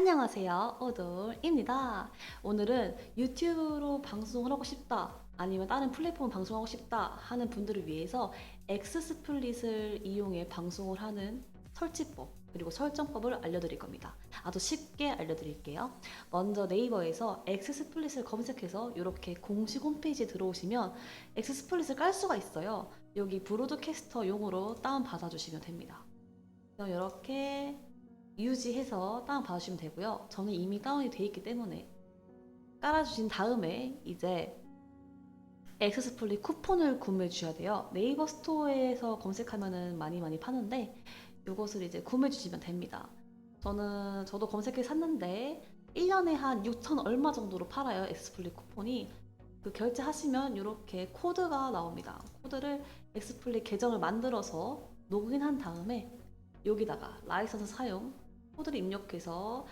안녕하세요. 오돌입니다. 오늘은 유튜브로 방송을 하고 싶다, 아니면 다른 플랫폼 방송하고 싶다 하는 분들을 위해서 엑스스플릿을 이용해 방송을 하는 설치법, 그리고 설정법을 알려드릴 겁니다. 아주 쉽게 알려드릴게요. 먼저 네이버에서 엑스스플릿을 검색해서 이렇게 공식 홈페이지에 들어오시면 엑스스플릿을 깔 수가 있어요. 여기 브로드캐스터 용으로 다운받아 주시면 됩니다. 그럼 이렇게 유지해서 다운 받으시면 되고요. 저는 이미 다운이 돼 있기 때문에 깔아주신 다음에 이제 엑스스플릿 쿠폰을 구매해 주셔야 돼요. 네이버 스토어에서 검색하면은 많이 많이 파는데 이것을 이제 구매해 주시면 됩니다. 저는 저도 검색해 샀는데 1년에 한 6천 얼마 정도로 팔아요. 엑스플릿 쿠폰이. 그 결제하시면 이렇게 코드가 나옵니다. 코드를 엑스플릿 계정을 만들어서 로그인한 다음에 여기다가 라이선스 사용 코드를 입력해서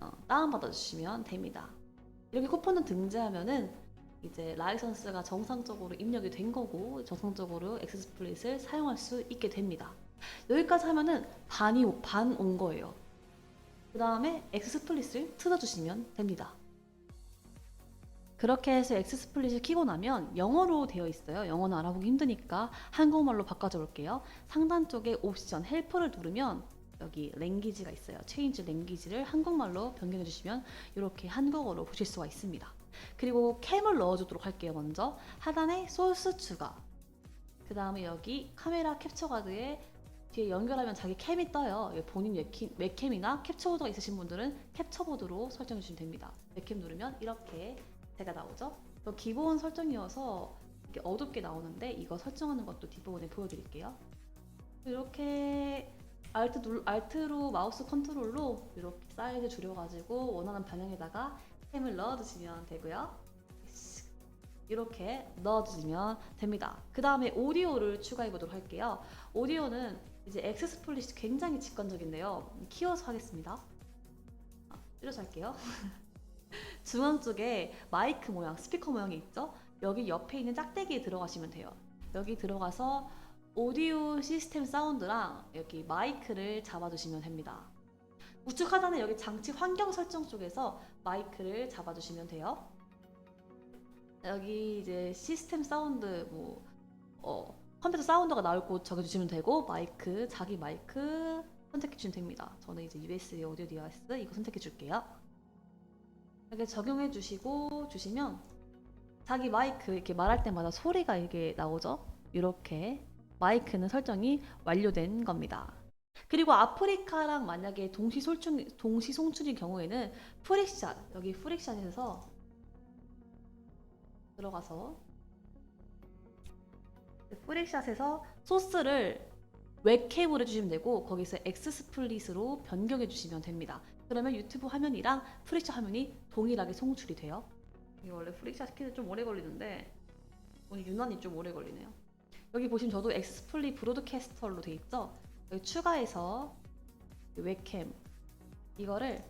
어, 다운받아 주시면 됩니다. 이렇게 쿠폰을 등재하면은 이제 라이선스가 정상적으로 입력이 된 거고 정상적으로 엑스플릿을 사용할 수 있게 됩니다. 여기까지 하면은 반이 반 온 거예요. 그 다음에 엑스플릿을 틀어주시면 됩니다. 그렇게 해서 엑스플릿을 키고 나면 영어로 되어 있어요. 영어는 알아보기 힘드니까 한국말로 바꿔줘 볼게요. 상단 쪽에 옵션 헬퍼를 누르면 여기 랭귀지가 있어요. 체인지 랭귀지를 한국말로 변경해 주시면 이렇게 한국어로 보실 수가 있습니다. 그리고 캠을 넣어주도록 할게요. 먼저 하단에 소스 추가. 그 다음에 여기 카메라 캡처 카드에 뒤에 연결하면 자기 캠이 떠요. 여기 본인 웹캠, 웹캠이나 캡처보드가 있으신 분들은 캡처보드로 설정해 주시면 됩니다. 웹캠 누르면 이렇게 제가 나오죠. 또 기본 설정이어서 어둡게 나오는데 이거 설정하는 것도 뒷부분에 보여드릴게요. 이렇게 알트 눌 알트로 마우스 컨트롤로 이렇게 사이즈 줄여가지고 원하는 방향에다가 캠을 넣어주시면 되고요. 이렇게 넣어주시면 됩니다. 그 다음에 오디오를 추가해 보도록 할게요. 오디오는 이제 엑스스플릿이 굉장히 직관적인데요. 키워서 하겠습니다. 아, 줄여서 할게요. 중앙 쪽에 마이크 모양, 스피커 모양이 있죠? 여기 옆에 있는 짝대기에 들어가시면 돼요. 여기 들어가서 오디오 시스템 사운드랑 여기 마이크를 잡아주시면 됩니다. 우측 하단에 여기 장치 환경 설정 쪽에서 마이크를 잡아주시면 돼요. 여기 이제 시스템 사운드 뭐 어, 컴퓨터 사운드가 나올 곳 적어주시면 되고 마이크 자기 마이크 선택해 주시면 됩니다. 저는 이제 USB 오디오 디바이스 이거 선택해 줄게요. 이렇게 적용해 주시고 주시면 자기 마이크 이렇게 말할 때마다 소리가 이게 나오죠. 이렇게 마이크는 설정이 완료된 겁니다. 그리고 아프리카랑 만약에 동시 송출 동시 송출인 경우에는 프릭샷 여기 프릭샷에서 들어가서 프릭샷에서 소스를 웹캠으로 해주시면 되고 거기서 엑스스플릿으로 변경해 주시면 됩니다. 그러면 유튜브 화면이랑 프릭샷 화면이 동일하게 송출이 돼요. 이게 원래 프릭샷 시키는 좀 오래 걸리는데 오늘 유난히 좀 오래 걸리네요. 여기 보시면 저도 엑스플릿 브로드캐스터로 돼 있죠. 여기 추가해서 웹캠 이거를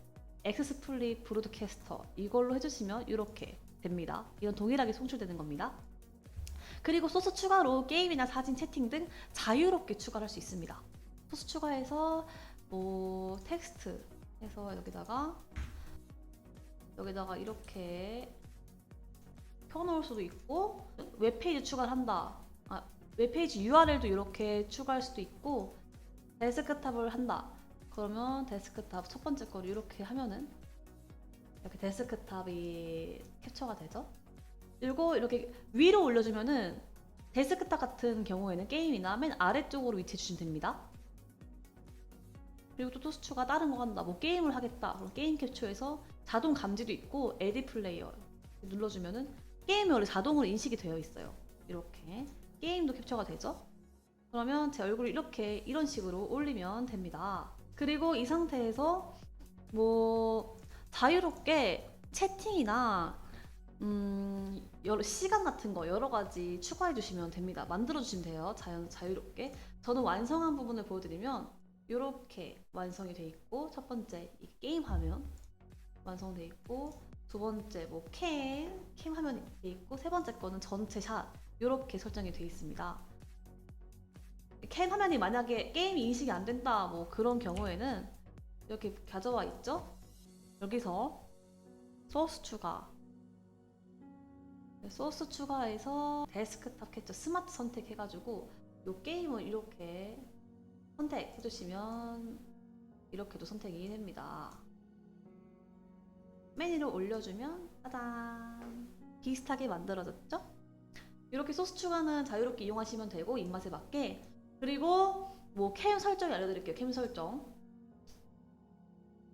엑스플릿 브로드캐스터 이걸로 해주시면 이렇게 됩니다. 이건 동일하게 송출되는 겁니다. 그리고 소스 추가로 게임이나 사진 채팅 등 자유롭게 추가할 수 있습니다. 소스 추가해서 뭐 텍스트 해서 여기다가 여기다가 이렇게 펴놓을 수도 있고 웹페이지 추가를 한다. 아, 웹페이지 URL도 이렇게 추가할 수도 있고 데스크탑을 한다. 그러면 데스크탑 첫 번째 거를 이렇게 하면은 이렇게 데스크탑이 캡처가 되죠. 그리고 이렇게 위로 올려주면은 데스크탑 같은 경우에는 게임이나 맨 아래쪽으로 위치해 주시면 됩니다. 그리고 또 토스추가 다른 거 한다. 뭐 게임을 하겠다. 그럼 게임 캡처에서 자동 감지도 있고 에디 플레이어 눌러주면은 게임이 원래 자동으로 인식이 되어 있어요. 이렇게 게임도 캡처가 되죠. 그러면 제 얼굴을 이렇게 이런 식으로 올리면 됩니다. 그리고 이 상태에서 뭐 자유롭게 채팅이나 음, 여러 시간 같은 거 여러 가지 추가해 주시면 됩니다. 만들어 주시면 돼요. 자연 자유롭게. 저는 완성한 부분을 보여드리면 이렇게 완성이 돼 있고 첫 번째 이 게임 화면 완성돼 있고 두 번째 뭐 캠, 캠 화면이 돼 있고 세 번째 거는 전체 샷 이렇게 설정이 돼 있습니다. 캠 화면이 만약에 게임이 인식이 안 된다 뭐 그런 경우에는 이렇게 가져와 있죠? 여기서 소스 추가 네, 소스 추가해서 데스크탑 캡처 스마트 선택해가지고 이 게임을 이렇게 선택해주시면 이렇게도 선택이 됩니다. 메뉴를 올려주면 짜잔 비슷하게 만들어졌죠? 이렇게 소스 추가는 자유롭게 이용하시면 되고 입맛에 맞게 그리고 뭐 캠 설정 알려드릴게요. 캠 설정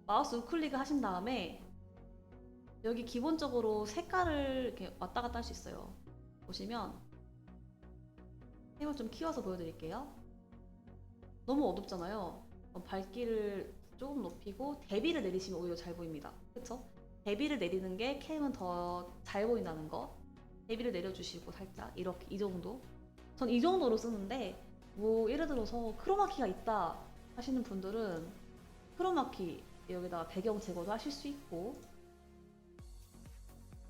마우스 우클릭을 하신 다음에 여기 기본적으로 색깔을 이렇게 왔다 갔다 할 수 있어요. 보시면 캠을 좀 키워서 보여드릴게요. 너무 어둡잖아요. 밝기를 조금 높이고 대비를 내리시면 오히려 잘 보입니다. 그쵸? 대비를 내리는 게 캠은 더 잘 보인다는 거. 대비를 내려주시고 살짝 이렇게 이 정도. 전 이 정도로 쓰는데 뭐 예를 들어서 크로마키가 있다 하시는 분들은 크로마키 여기다가 배경 제거도 하실 수 있고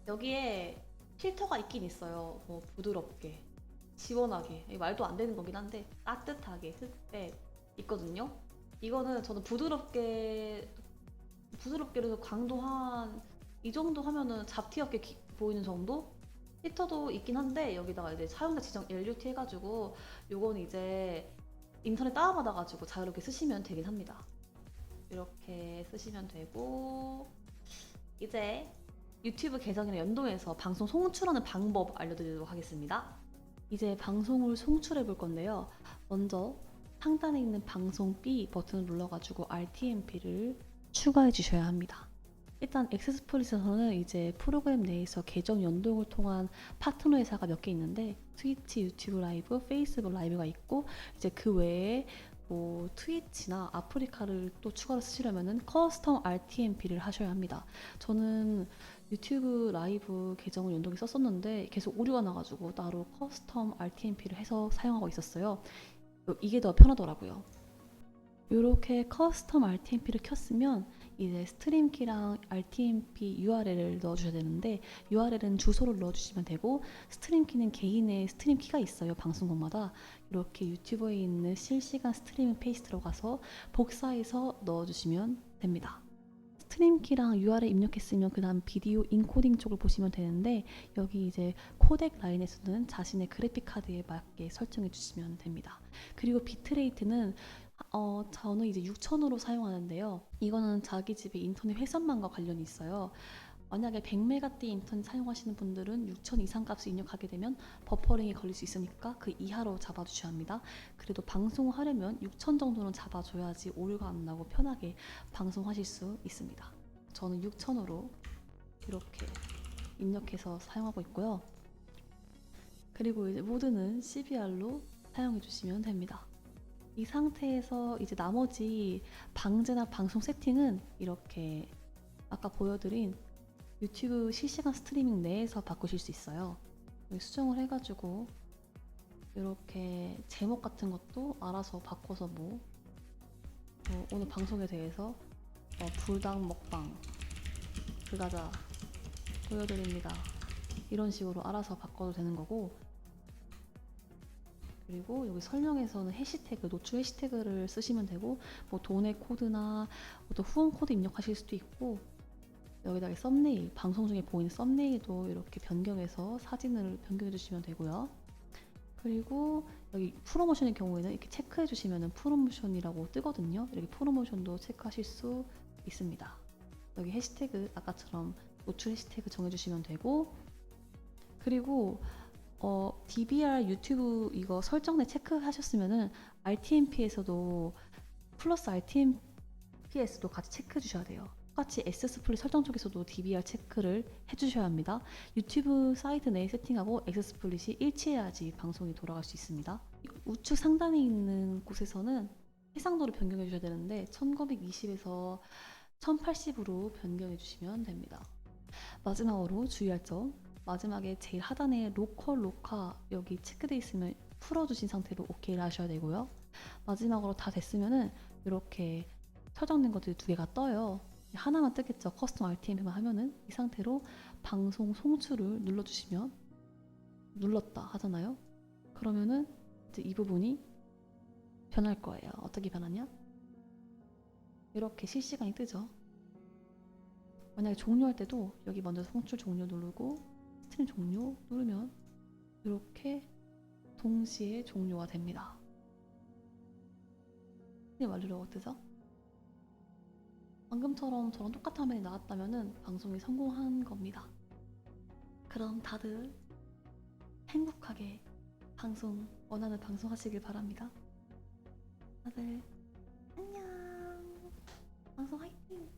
여기에 필터가 있긴 있어요. 뭐 부드럽게, 시원하게 이게 말도 안 되는 거긴 한데 따뜻하게 흑백 있거든요. 이거는 저는 부드럽게 부드럽게도 강도 한 이 정도 하면은 잡티 없게 기- 보이는 정도? 히터도 있긴 한데 여기다가 이제 사용자 지정 LUT 해가지고 요거는 이제 인터넷 다운받아가지고 자유롭게 쓰시면 되긴 합니다. 이렇게 쓰시면 되고 이제 유튜브 계정이랑 연동해서 방송 송출하는 방법 알려드리도록 하겠습니다. 이제 방송을 송출해 볼 건데요. 먼저 상단에 있는 방송 B 버튼을 눌러가지고 RTMP를 추가해 주셔야 합니다. 일단 엑스스플릿에서는 이제 프로그램 내에서 계정 연동을 통한 파트너 회사가 몇 개 있는데 트위치, 유튜브 라이브, 페이스북 라이브가 있고 이제 그 외에 뭐 트위치나 아프리카를 또 추가로 쓰시려면은 커스텀 RTMP를 하셔야 합니다. 저는 유튜브 라이브 계정을 연동해 썼었는데 계속 오류가 나가지고 따로 커스텀 RTMP를 해서 사용하고 있었어요. 이게 더 편하더라고요. 이렇게 커스텀 RTMP를 켰으면 이제 스트림 키랑 RTMP URL을 넣어주셔야 되는데 URL은 주소를 넣어주시면 되고 스트림 키는 개인의 스트림 키가 있어요 방송국마다 이렇게 유튜브에 있는 실시간 스트리밍 페이지 들어가서 복사해서 넣어주시면 됩니다. 스트림 키랑 URL 입력했으면 그 다음 비디오 인코딩 쪽을 보시면 되는데 여기 이제 코덱 라인에서는 자신의 그래픽 카드에 맞게 설정해 주시면 됩니다. 그리고 비트레이트는 어, 저는 이제 6000으로 사용하는데요. 이거는 자기 집에 인터넷 회선망과 관련이 있어요. 만약에 100메가대 인터넷 사용하시는 분들은 6000 이상 값을 입력하게 되면 버퍼링이 걸릴 수 있으니까 그 이하로 잡아주셔야 합니다. 그래도 방송을 하려면 6000 정도는 잡아줘야지 오류가 안 나고 편하게 방송하실 수 있습니다. 저는 6000으로 이렇게 입력해서 사용하고 있고요. 그리고 이제 모드는 CBR로 사용해 주시면 됩니다. 이 상태에서 이제 나머지 방제나 방송 세팅은 이렇게 아까 보여드린 유튜브 실시간 스트리밍 내에서 바꾸실 수 있어요. 수정을 해가지고 이렇게 제목 같은 것도 알아서 바꿔서 뭐, 뭐 오늘 방송에 대해서 어, 불닭 먹방 그 과자 보여드립니다. 이런 식으로 알아서 바꿔도 되는 거고 그리고 여기 설명에서는 해시태그, 노출 해시태그를 쓰시면 되고 뭐 돈의 코드나 또 후원 코드 입력하실 수도 있고 여기다가 썸네일, 방송 중에 보이는 썸네일도 이렇게 변경해서 사진을 변경해 주시면 되고요. 그리고 여기 프로모션의 경우에는 이렇게 체크해 주시면 프로모션이라고 뜨거든요. 이렇게 프로모션도 체크하실 수 있습니다. 여기 해시태그 아까처럼 노출 해시태그 정해주시면 되고 그리고 어, DBR 유튜브 이거 설정내 체크하셨으면은 RTMP에서도 플러스 RTMP에서도 같이 체크해 주셔야 돼요. 똑같이 S 스플릿 설정 쪽에서도 DBR 체크를 해주셔야 합니다. 유튜브 사이트 내에 세팅하고 X 스플릿이 일치해야지 방송이 돌아갈 수 있습니다. 우측 상단에 있는 곳에서는 해상도를 변경해 주셔야 되는데 1920에서 1080으로 변경해 주시면 됩니다. 마지막으로 주의할 점 마지막에 제일 하단에 로컬 로카 여기 체크돼 있으면 풀어주신 상태로 OK를 하셔야 되고요. 마지막으로 다 됐으면은 이렇게 설정된 것들이 두 개가 떠요. 하나만 뜨겠죠. 커스텀 RTM만 하면은 이 상태로 방송 송출을 눌러주시면 눌렀다 하잖아요. 그러면은 이제 이 부분이 변할 거예요. 어떻게 변하냐? 이렇게 실시간이 뜨죠. 만약에 종료할 때도 여기 먼저 송출 종료 누르고 스트림 종료 누르면 이렇게 동시에 종료가 됩니다. 스트림 완료라고 뜨죠? 방금처럼 저런 똑같은 화면이 나왔다면 방송이 성공한 겁니다. 그럼 다들 행복하게 방송 원하는 방송 하시길 바랍니다. 다들 안녕. 방송 화이팅.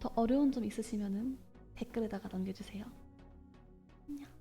더 어려운 점 있으시면은 댓글에다가 남겨주세요. 안녕.